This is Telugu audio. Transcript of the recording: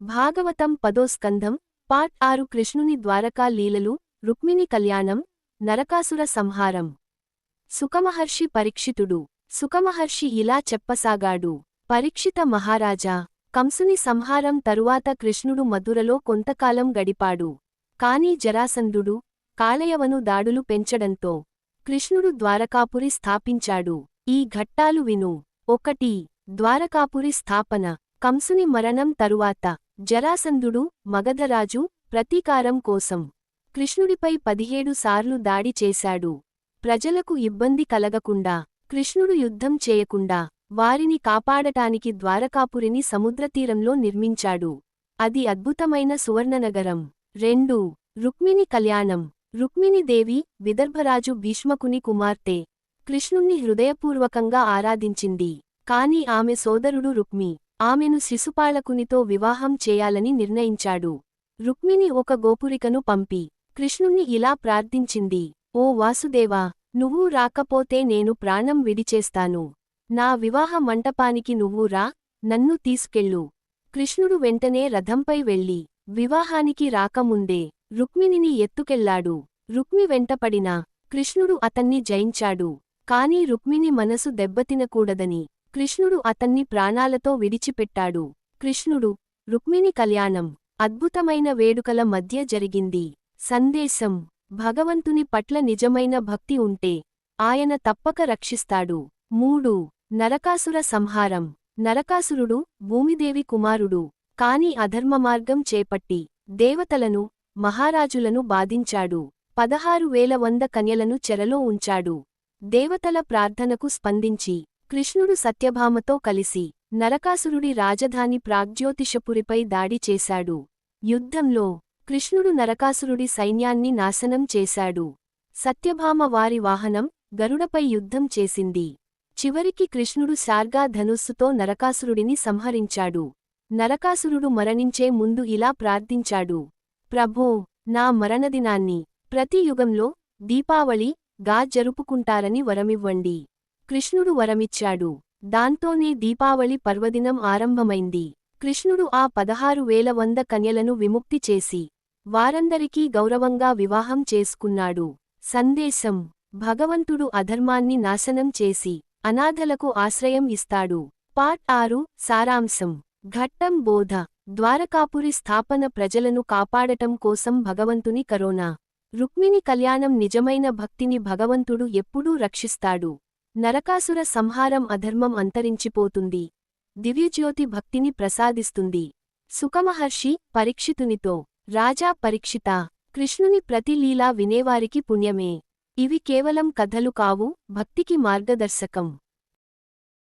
భాగవతం పదో స్కంధం పార్ట్ ఆరు కృష్ణుని ద్వారకా లీలలు రుక్మిణి కళ్యాణం నరకాసుర సంహారం. సుఖమహర్షి పరీక్షితుడు. సుఖమహర్షి ఇలా చెప్పసాగాడు. పరీక్షిత మహారాజా కంసుని సంహారం తరువాత కృష్ణుడు మధురలో కొంతకాలం గడిపాడు. కాని జరాసంధుడు కాళయవను దాడులు పెంచడంతో కృష్ణుడు ద్వారకాపురి స్థాపించాడు. ఈ ఘట్టాలు విను. ఒకటి ద్వారకాపురి స్థాపన. కంసుని మరణం తరువాత జరాసంధుడు మగధరాజు ప్రతీకారం కోసం కృష్ణుడిపై పదిహేడు సార్లు దాడి చేశాడు. ప్రజలకు ఇబ్బంది కలగకుండా కృష్ణుడు యుద్ధం చేయకుండా వారిని కాపాడటానికి ద్వారకాపురిని సముద్రతీరంలో నిర్మించాడు. అది అద్భుతమైన సువర్ణనగరం. రెండు. రుక్మిణి కళ్యాణం. రుక్మిణిదేవి విదర్భరాజు భీష్మకుని కుమార్తె. కృష్ణుణ్ణి హృదయపూర్వకంగా ఆరాధించింది. కాని ఆమె సోదరుడు రుక్మి. ఆమెను శిశుపాలకునితో వివాహం చేయాలని నిర్ణయించాడు. రుక్మిణి ఒక గోపురికను పంపి కృష్ణుణ్ణి ఇలా ప్రార్థించింది ఓ వాసుదేవా నువ్వు రాకపోతే నేను ప్రాణం విడిచేస్తాను. నా వివాహ మంటపానికి నువ్వు రా నన్ను తీసుకెళ్ళు. కృష్ణుడు వెంటనే రథంపై వెళ్ళి వివాహానికి రాకముందే రుక్మిణిని ఎత్తుకెళ్ళాడు రుక్మి వెంటపడినా కృష్ణుడు అతన్ని జయించాడు. కాని రుక్మిణి మనసు దెబ్బతినకూడదని కృష్ణుడు అతన్ని ప్రాణాలతో విడిచిపెట్టాడు. కృష్ణుడు రుక్మిణి కళ్యాణం అద్భుతమైన వేడుకల మధ్య జరిగింది. సందేశం భగవంతుని పట్ల నిజమైన భక్తి ఉంటే ఆయన తప్పక రక్షిస్తాడు. మూడు నరకాసుర సంహారం. నరకాసురుడు భూమిదేవి కుమారుడు కాని అధర్మమార్గం చేపట్టి దేవతలను మహారాజులను బాధించాడు. పదహారు వేల వంద కన్యలను చెరలో ఉంచాడు. దేవతల ప్రార్థనకు స్పందించి కృష్ణుడు సత్యభామతో కలిసి నరకాసురుడి రాజధాని ప్రాగ్జ్యోతిషపురిపై దాడి చేశాడు. యుద్ధంలో కృష్ణుడు నరకాసురుడి సైన్యాన్ని నాశనం చేశాడు. సత్యభామ వారి వాహనం గరుడపై యుద్ధం చేసింది. చివరికి కృష్ణుడు శార్గా ధనుస్సుతో నరకాసురుడిని సంహరించాడు. నరకాసురుడు మరణించే ముందు ఇలా ప్రార్థించాడు. ప్రభో నా మరణదినాన్ని ప్రతి యుగంలో దీపావళి గా జరుపుకుంటారని వరమివ్వండి. కృష్ణుడు వరమిచ్చాడు. దాంతోనే దీపావళి పర్వదినం ఆరంభమైంది. కృష్ణుడు ఆ పదహారు వేల వంద కన్యలను విముక్తి చేసి వారందరికీ గౌరవంగా వివాహం చేసుకున్నాడు. సందేశం భగవంతుడు అధర్మాన్ని నాశనం చేసి అనాథలకు ఆశ్రయం ఇస్తాడు. పార్ట్ ఆరు సారాంశం ఘట్టం బోధ ద్వారకాపురి స్థాపన ప్రజలను కాపాడటం కోసం భగవంతుని కరోనా. రుక్మిణి కళ్యాణం నిజమైన భక్తిని భగవంతుడు ఎప్పుడూ రక్షిస్తాడు. నరకాసుర సంహారం అధర్మం అంతరించిపోతుంది. దివ్యజ్యోతి భక్తిని ప్రసాదిస్తుంది. సుఖమహర్షి పరీక్షితునితో రాజా పరీక్షిత కృష్ణుని ప్రతి లీలా వినేవారికి పుణ్యమే. ఇవి కేవలం కథలు కావు భక్తికి మార్గదర్శకం.